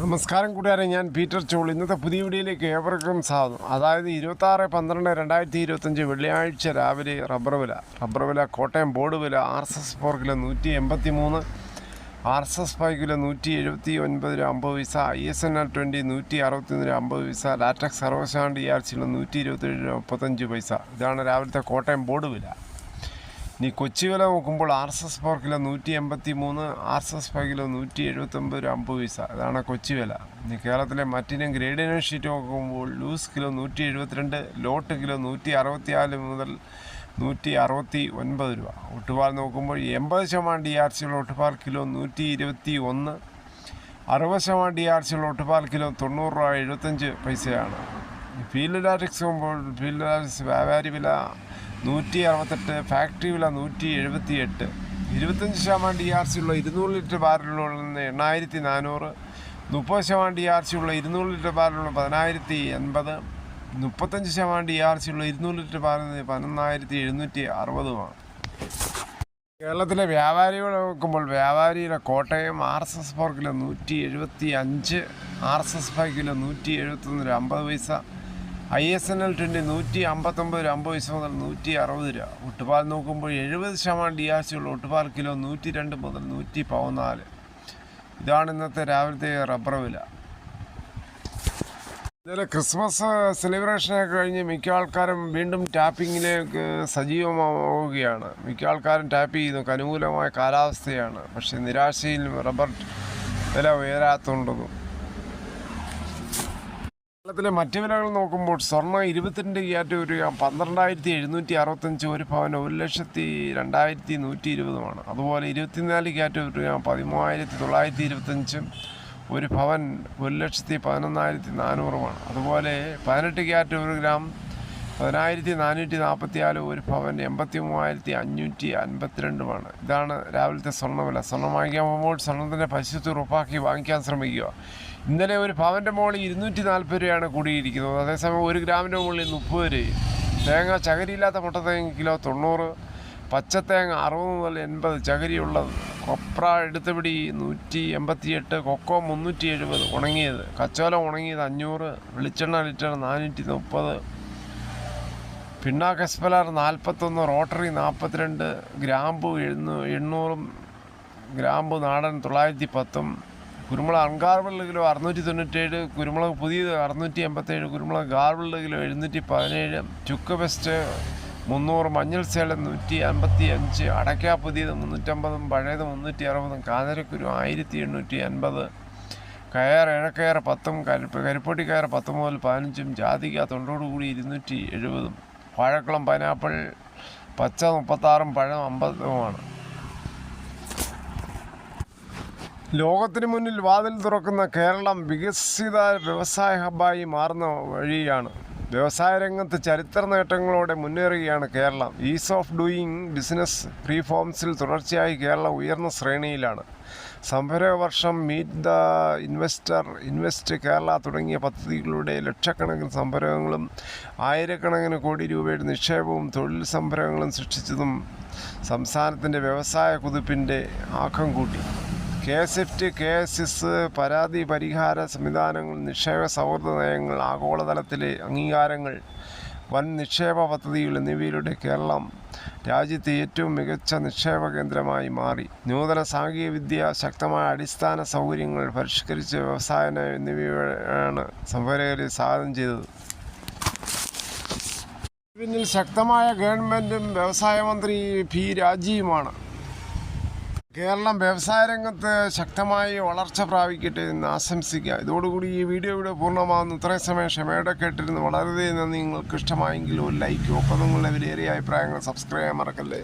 നമസ്കാരം കൂട്ടുകാരെ ഞാൻ പീറ്റർ ചോൾ ഇന്നത്തെ പുതിയ വീഡിയോയിലേക്ക് ഏവർക്കും സ്വാഗതം. അതായത് ഇരുപത്താറ് പന്ത്രണ്ട് രണ്ടായിരത്തി ഇരുപത്തഞ്ച് വെള്ളിയാഴ്ച രാവിലെ റബ്ബർ വില റബ്ബർ വില കോട്ടയം ബോർഡ് വില R S S four kilo നൂറ്റി എൺപത്തി മൂന്ന് R S S five kilo നൂറ്റി എഴുപത്തി ഒൻപത് രൂപ അമ്പത് പൈസ I S N R twenty നൂറ്റി അറുപത്തി രൂപ അമ്പത് പൈസ ലാറ്റക്സ് സർവശാണ്ട് ഈ നൂറ്റി ഇരുപത്തേഴ് രൂപ മുപ്പത്തഞ്ച് പൈസ. ഇതാണ് രാവിലത്തെ കോട്ടയം ബോർഡ് വില. ഇനി കൊച്ചി വില നോക്കുമ്പോൾ R S S four kilo നൂറ്റി എൺപത്തി മൂന്ന് R S S five kilo നൂറ്റി എഴുപത്തൊമ്പത് രൂപ അമ്പത് പൈസ. ഇതാണ് കൊച്ചി വില. ഇനി കേരളത്തിലെ മറ്റിനും ഗ്രേഡിനും ഷീറ്റ് നോക്കുമ്പോൾ ലൂസ് കിലോ നൂറ്റി എഴുപത്തിരണ്ട് ലോട്ട് കിലോ നൂറ്റി അറുപത്തിനാല് മുതൽ നൂറ്റി അറുപത്തി ഒൻപത് രൂപ. ഒട്ടുപാൽ നോക്കുമ്പോൾ എൺപത് ശതമാനം ഡി ആർ സിയുള്ള ഒട്ടുപാൽ കിലോ നൂറ്റി ഇരുപത്തി ഒന്ന് അറുപത് ശതമാനം ഡി ആർ സിയുള്ള ഒട്ടുപാൽ കിലോ തൊണ്ണൂറ് രൂപ എഴുപത്തഞ്ച് പൈസയാണ്. ഫീൽഡ് ലാറ്റിക്സ് പോകുമ്പോൾ ഫീൽഡ് ലാറ്റിക്സ് വ്യാപാരി വില നൂറ്റി അറുപത്തെട്ട് ഫാക്ടറി വില നൂറ്റി എഴുപത്തി എട്ട് ഇരുപത്തഞ്ച് ശതമാനം ഡി ആർ സി ഉള്ള ഇരുന്നൂറ് ലിറ്റർ ബാരലുള്ള എണ്ണായിരത്തി നാനൂറ്. മുപ്പത് ശതമാനം ഡി ആർ സി ഉള്ള ഇരുന്നൂറ് ലിറ്റർ ബാരലുള്ള പതിനായിരത്തി എൺപത്. മുപ്പത്തഞ്ച് ശതമാനം ഡി ആർ സി ഉള്ള ഇരുന്നൂറ് ലിറ്റർ ബാരൽ പതിനൊന്നായിരത്തി എഴുന്നൂറ്റി അറുപതുമാണ്. കേരളത്തിലെ വ്യാപാരികൾ നോക്കുമ്പോൾ വ്യാപാരിയുടെ കോട്ടയം ആർ എസ് എസ് പാർക്കിലെ കിലോ നൂറ്റി എഴുപത്തി അഞ്ച് R S S five kilo നൂറ്റി എഴുപത്തൊന്ന് രൂപ അമ്പത് പൈസ. I S N L twenty നൂറ്റി അമ്പത്തൊമ്പത് രൂപ അമ്പത് പൈസ മുതൽ നൂറ്റി അറുപത് രൂപ. ഒട്ടുപാൽ നോക്കുമ്പോൾ എഴുപത് ശതമാനം ഡി ആർ സി ഉള്ള ഒട്ടുപാൽ കിലോ നൂറ്റി രണ്ട് മുതൽ നൂറ്റി പതിനാല് ഇതാണ് ഇന്നത്തെ രാവിലത്തെ റബ്ബർ വില. ഇന്നലെ ക്രിസ്മസ് സെലിബ്രേഷനൊക്കെ കഴിഞ്ഞ് മിക്ക ആൾക്കാരും വീണ്ടും ടാപ്പിങ്ങിലേക്ക് സജീവമാവുകയാണ്. മിക്ക ആൾക്കാരും ടാപ്പ് ചെയ്യുന്നു. അനുകൂലമായ കാലാവസ്ഥയാണ്. പക്ഷേ നിരാശയിൽ റബ്ബർ വില ഉയരാത്തുണ്ടെന്നും കേരളത്തിലെ മറ്റു വിലകൾ നോക്കുമ്പോൾ സ്വർണം ഇരുപത്തിരണ്ട് ക്യാറ്റ് ഒരു പന്ത്രണ്ടായിരത്തി എഴുന്നൂറ്റി അറുപത്തഞ്ച് ഒരു പവൻ ഒരു ലക്ഷത്തി രണ്ടായിരത്തി നൂറ്റി ഇരുപതുമാണ്. അതുപോലെ ഇരുപത്തിനാല് ക്യാറ്റ് ഒരു പതിമൂവായിരത്തി തൊള്ളായിരത്തി ഇരുപത്തഞ്ചും ഒരു ഭവൻ ഒരു ലക്ഷത്തി പതിനൊന്നായിരത്തി നാനൂറുമാണ്. അതുപോലെ പതിനെട്ട് ക്യാറ്റ് ഒരു ഗ്രാം പതിനായിരത്തി നാനൂറ്റി നാൽപ്പത്തി നാല് ഒരു പവൻ എൺപത്തി മൂവായിരത്തി അഞ്ഞൂറ്റി അൻപത്തിരണ്ടുമാണ് ഇതാണ് രാവിലത്തെ സ്വർണവില സ്വർണം വാങ്ങിക്കാൻ പോകുമ്പോൾ സ്വർണത്തിന്റെ പരിശുദ്ധി ഉറപ്പാക്കി വാങ്ങിക്കാൻ ശ്രമിക്കുക. ഇന്നലെ ഒരു പവന്റെ മുകളിൽ ഇരുന്നൂറ്റി നാൽപ്പത് രൂപയാണ് കൂടിയിരിക്കുന്നത്. അതേസമയം ഒരു ഗ്രാമിന്റെ മുകളിൽ മുപ്പത് രൂപയും. തേങ്ങ ചകരിയില്ലാത്ത മുട്ടത്തേങ്ങ കിലോ തൊണ്ണൂറ് പച്ചത്തേങ്ങ അറുപത് മുതൽ എൺപത് ചകരിയുള്ളത് കൊപ്ര എടുത്തുപിടി നൂറ്റി എൺപത്തിയെട്ട് കൊക്കോ മുന്നൂറ്റി എഴുപത് ഉണങ്ങിയത് കച്ചോലം ഉണങ്ങിയത് അഞ്ഞൂറ് വെളിച്ചെണ്ണ ലിറ്റർ നാനൂറ്റി മുപ്പത് പിണ്ണാക്ക് എസ്പലാർ നാൽപ്പത്തൊന്ന് റോട്ടറി നാൽപ്പത്തിരണ്ട് ഗ്രാമ്പു എഴുന്നൂ എണ്ണൂറും ഗ്രാമ്പു നാടൻ തൊള്ളായിരത്തി പത്തും കുരുമുളക് അൺഗാർബിൾഡ് കിലോ അറുന്നൂറ്റി തൊണ്ണൂറ്റേഴ് കുരുമുളക് പുതിയത് അറുന്നൂറ്റി എൺപത്തേഴ് കുരുമുളക് ഗാർബിൾഡ് കിലോ എഴുന്നൂറ്റി പതിനേഴ് ചുക്ക് ബെസ്റ്റ് മുന്നൂറ് മഞ്ഞൾ സേലം നൂറ്റി അൻപത്തി അഞ്ച് അടയ്ക്ക പുതിയത് മുന്നൂറ്റമ്പതും പഴയത് മുന്നൂറ്റി അറുപതും കാതരക്കുരു ആയിരത്തി എണ്ണൂറ്റി അൻപത് കയർ ഇഴക്കയർ പത്തും കരിപ്പ് കരിപ്പൊട്ടി കയർ പത്ത് മുതൽ പതിനഞ്ചും ജാതിക തൊണ്ടോടുകൂടി ഇരുന്നൂറ്റി എഴുപതും വാഴക്കുളം പൈനാപ്പിൾ പച്ച മുപ്പത്താറും പഴം അമ്പതുമാണ്. ലോകത്തിന് മുന്നിൽ വാതിൽ തുറക്കുന്ന കേരളം വികസിത വ്യവസായ ഹബ്ബായി മാറുന്ന വഴിയാണ്. വ്യവസായ രംഗത്ത് ചരിത്ര നേട്ടങ്ങളോടെ മുന്നേറുകയാണ് Keralam. Ease of doing business റീഫോംസിൽ തുടർച്ചയായി കേരളം ഉയർന്ന ശ്രേണിയിലാണ്. സംരംഭ വർഷം meet the investor invest Kerala തുടങ്ങിയ പദ്ധതികളുടെ ലക്ഷക്കണക്കിന് സംരംഭങ്ങളും ആയിരക്കണക്കിന് കോടി രൂപയുടെ നിക്ഷേപവും തൊഴിൽ സംരംഭങ്ങളും സൃഷ്ടിച്ചതും സംസ്ഥാനത്തിന്റെ വ്യവസായ കുതിപ്പിന്റെ ആക്കം കൂട്ടി. K S F T K S S പരാതി പരിഹാര സംവിധാനങ്ങൾ നിക്ഷേപ സൗഹൃദ നയങ്ങൾ ആഗോളതലത്തിലെ അംഗീകാരങ്ങൾ വൻ നിക്ഷേപ പദ്ധതികൾ എന്നിവയിലൂടെ കേരളം രാജ്യത്തെ ഏറ്റവും മികച്ച നിക്ഷേപ കേന്ദ്രമായി മാറി. നൂതന സാങ്കേതികവിദ്യ ശക്തമായ അടിസ്ഥാന സൗകര്യങ്ങൾ പരിഷ്കരിച്ച വ്യവസായ നയം എന്നിവയാണ് സംഭരകരെ സാധനം ചെയ്തത്. പിന്നിൽ ശക്തമായ ഗവൺമെന്റും വ്യവസായ മന്ത്രി പി രാജീവുമാണ്. കേരളം വ്യവസായ രംഗത്ത് ശക്തമായി വളർച്ച പ്രാപിക്കട്ടെ എന്ന് ആശംസിക്കുക. ഇതോടുകൂടി ഈ വീഡിയോ ഇവിടെ പൂർണമാകുന്നു ഇത്രയും സമയം ക്ഷമയോടെ കേട്ടിരുന്നു വളരെ നന്ദി. നിങ്ങൾക്ക് ഇഷ്ടമായെങ്കിൽ ഒരു ലൈക്കും ഒക്കെ നിങ്ങളുടെ വിലയേറിയ അഭിപ്രായങ്ങൾ സബ്സ്ക്രൈബ് ചെയ്യാൻ മറക്കല്ലേ?